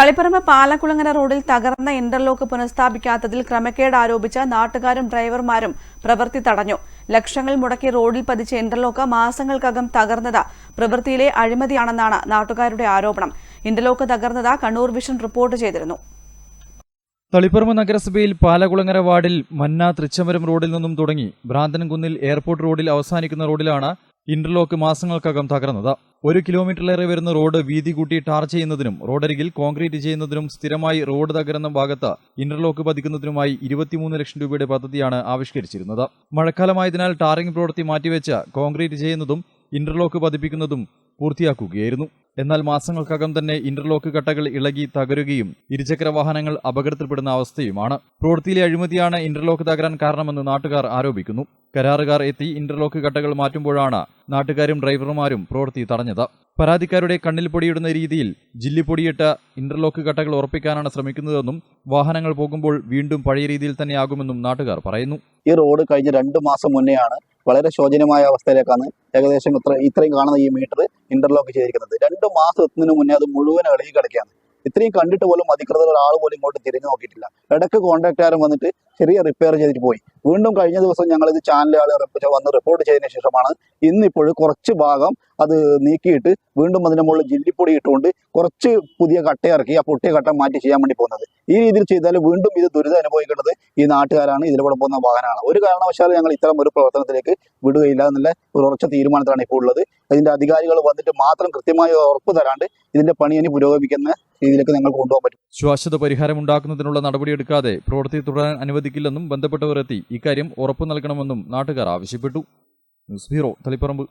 തളിപ്പറമ്പ് പാലക്കുളങ്ങര റോഡിൽ തകർന്ന ഇന്റർലോക്ക് പുനഃസ്ഥാപിക്കാത്തതിൽ ക്രമക്കേട് ആരോപിച്ച നാട്ടുകാരും ഡ്രൈവർമാരും പ്രവൃത്തി തടഞ്ഞു. ലക്ഷങ്ങൾ മുടക്കി റോഡിൽ പതിച്ച ഇന്റർലോക്ക് മാസങ്ങൾക്കകം തകർന്നത് പ്രവൃത്തിയിലെ അഴിമതിയാണെന്നാണ് നാട്ടുകാരുടെ ആരോപണം. ഇന്റർലോക്ക് തകർന്നത് കണ്ണൂർ വിഷൻ റിപ്പോർട്ട് ചെയ്തിരുന്നു. തളിപ്പറമ്പ് നഗരസഭയിൽ പാലകുളങ്ങര വാർഡിൽ മന്ന തൃച്ചമരം റോഡിൽ നിന്നും തുടങ്ങി. ഭ്രാന്തൻകുന്നിൽ എയർപോർട്ട് റോഡിൽ അവസാനിക്കുന്ന റോഡിലാണ് ഇന്റർലോക്ക് മാസങ്ങൾക്കകം തകർന്നത്. ഒരു കിലോമീറ്ററിലേറെ വരുന്ന റോഡ് വീതി കൂട്ടി ടാർ ചെയ്യുന്നതിനും റോഡരികിൽ കോൺക്രീറ്റ് ചെയ്യുന്നതിനും സ്ഥിരമായി റോഡ് തകരുന്ന ഭാഗത്ത് ഇന്റർലോക്ക് പതിക്കുന്നതിനുമായി ഇരുപത്തിമൂന്ന് ലക്ഷം രൂപയുടെ പദ്ധതിയാണ് ആവിഷ്കരിച്ചിരുന്നത്. മഴക്കാലമായതിനാൽ ടാറിംഗ് പ്രവൃത്തി മാറ്റിവെച്ച് കോൺക്രീറ്റ് ചെയ്യുന്നതും ഇന്റർലോക്ക് പതിപ്പിക്കുന്നതും പൂർത്തിയാക്കുകയായിരുന്നു. എന്നാൽ മാസങ്ങൾക്കകം തന്നെ ഇന്റർലോക്ക് കട്ടകൾ ഇളകി തകരുകയും ഇരുചക്ര വാഹനങ്ങൾ അപകടത്തിൽപ്പെടുന്ന അവസ്ഥയുമാണ്. പ്രവൃത്തിയിലെ അഴിമതിയാണ് ഇന്റർലോക്ക് തകരാൻ കാരണമെന്ന് നാട്ടുകാർ ആരോപിക്കുന്നു. കരാറുകാർ എത്തി ഇന്റർലോക്ക് കട്ടകൾ മാറ്റുമ്പോഴാണ് നാട്ടുകാരും ഡ്രൈവർമാരും പ്രവൃത്തി തടഞ്ഞത്. പരാതിക്കാരുടെ കണ്ണിൽ പൊടിയിടുന്ന രീതിയിൽ ജില്ലിപ്പൊടിയിട്ട ഇന്റർലോക്ക് കട്ടകൾ ഉറപ്പിക്കാനാണ് ശ്രമിക്കുന്നതെന്നും വാഹനങ്ങൾ പോകുമ്പോൾ വീണ്ടും പഴയ രീതിയിൽ തന്നെയാകുമെന്നും നാട്ടുകാർ പറയുന്നു. ഈ റോഡ് കഴിഞ്ഞ രണ്ട് മാസം മുന്നെയാണ് വളരെ ശോചനീയമായ അവസ്ഥയിലേക്കാണ് ഏകദേശം ഇത്ര ഇത്രയും കാണുന്ന ഈ മീറ്റർ ഇന്റർലോക്ക് ചെയ്തിരിക്കുന്നത്. രണ്ട് മാസം എത്തുന്നതിന് മുന്നേ അത് മുഴുവൻ ഇളകി കിടക്കുകയാണ് ഇത്രയും കണ്ടിട്ട് പോലും അധികൃതർ ഒരാൾ പോലും ഇങ്ങോട്ട് തിരിഞ്ഞു നോക്കിയിട്ടില്ല. ഇടയ്ക്ക് കോൺട്രാക്റ്റുകാരൻ വന്നിട്ട് ചെറിയ റിപ്പയർ ചെയ്തിട്ട് പോയി. വീണ്ടും കഴിഞ്ഞ ദിവസം ഞങ്ങൾ ഇത് ചാനലുകൾ വന്ന് റിപ്പോർട്ട് ചെയ്തതിന് ശേഷമാണ് ഇന്നിപ്പോൾ കുറച്ച് ഭാഗം അത് നീക്കിയിട്ട് വീണ്ടും അതിന്റെ മുകളിൽ ജില്ലിപ്പൊടി ഇട്ടുകൊണ്ട് കുറച്ച് പുതിയ കട്ട ഇറക്കി ആ പൊട്ടിയ കട്ട മാറ്റി ചെയ്യാൻ വേണ്ടി പോകുന്നത്. ഈ രീതിയിൽ ചെയ്താൽ വീണ്ടും ഇത് ദുരിതം അനുഭവിക്കേണ്ടത് ഈ നാട്ടുകാരാണ് ഇതിലൂടെ പോകുന്ന വാഹനമാണ് ഒരു കാരണവശാലും ഞങ്ങൾ ഇത്തരം ഒരു പ്രവർത്തനത്തിലേക്ക് വിടുകയില്ല എന്നുള്ള ഒരു ഉറച്ച തീരുമാനത്തിലാണ് ഇപ്പോൾ ഉള്ളത്. അതിന്റെ അധികാരികൾ വന്നിട്ട് മാത്രം കൃത്യമായ ഉറപ്പ് തരാണ്ട് ഇതിന്റെ പണി ഇനി പുരോഗമിക്കുന്ന രീതിയിലേക്ക് ഞങ്ങൾ കൊണ്ടുപോകാൻ പറ്റും. ശ്വാശ്വത പരിഹാരം ഉണ്ടാക്കുന്നതിനുള്ള നടപടിയെടുക്കാതെ പ്രവൃത്തി തുടരാൻ അനുവദിക്കില്ലെന്നും ബന്ധപ്പെട്ടവരെത്തി ഇക്കാര്യം ഉറപ്പു നൽകണമെന്നും നാട്ടുകാർ ആവശ്യപ്പെട്ടു. News bureau Taliparamba.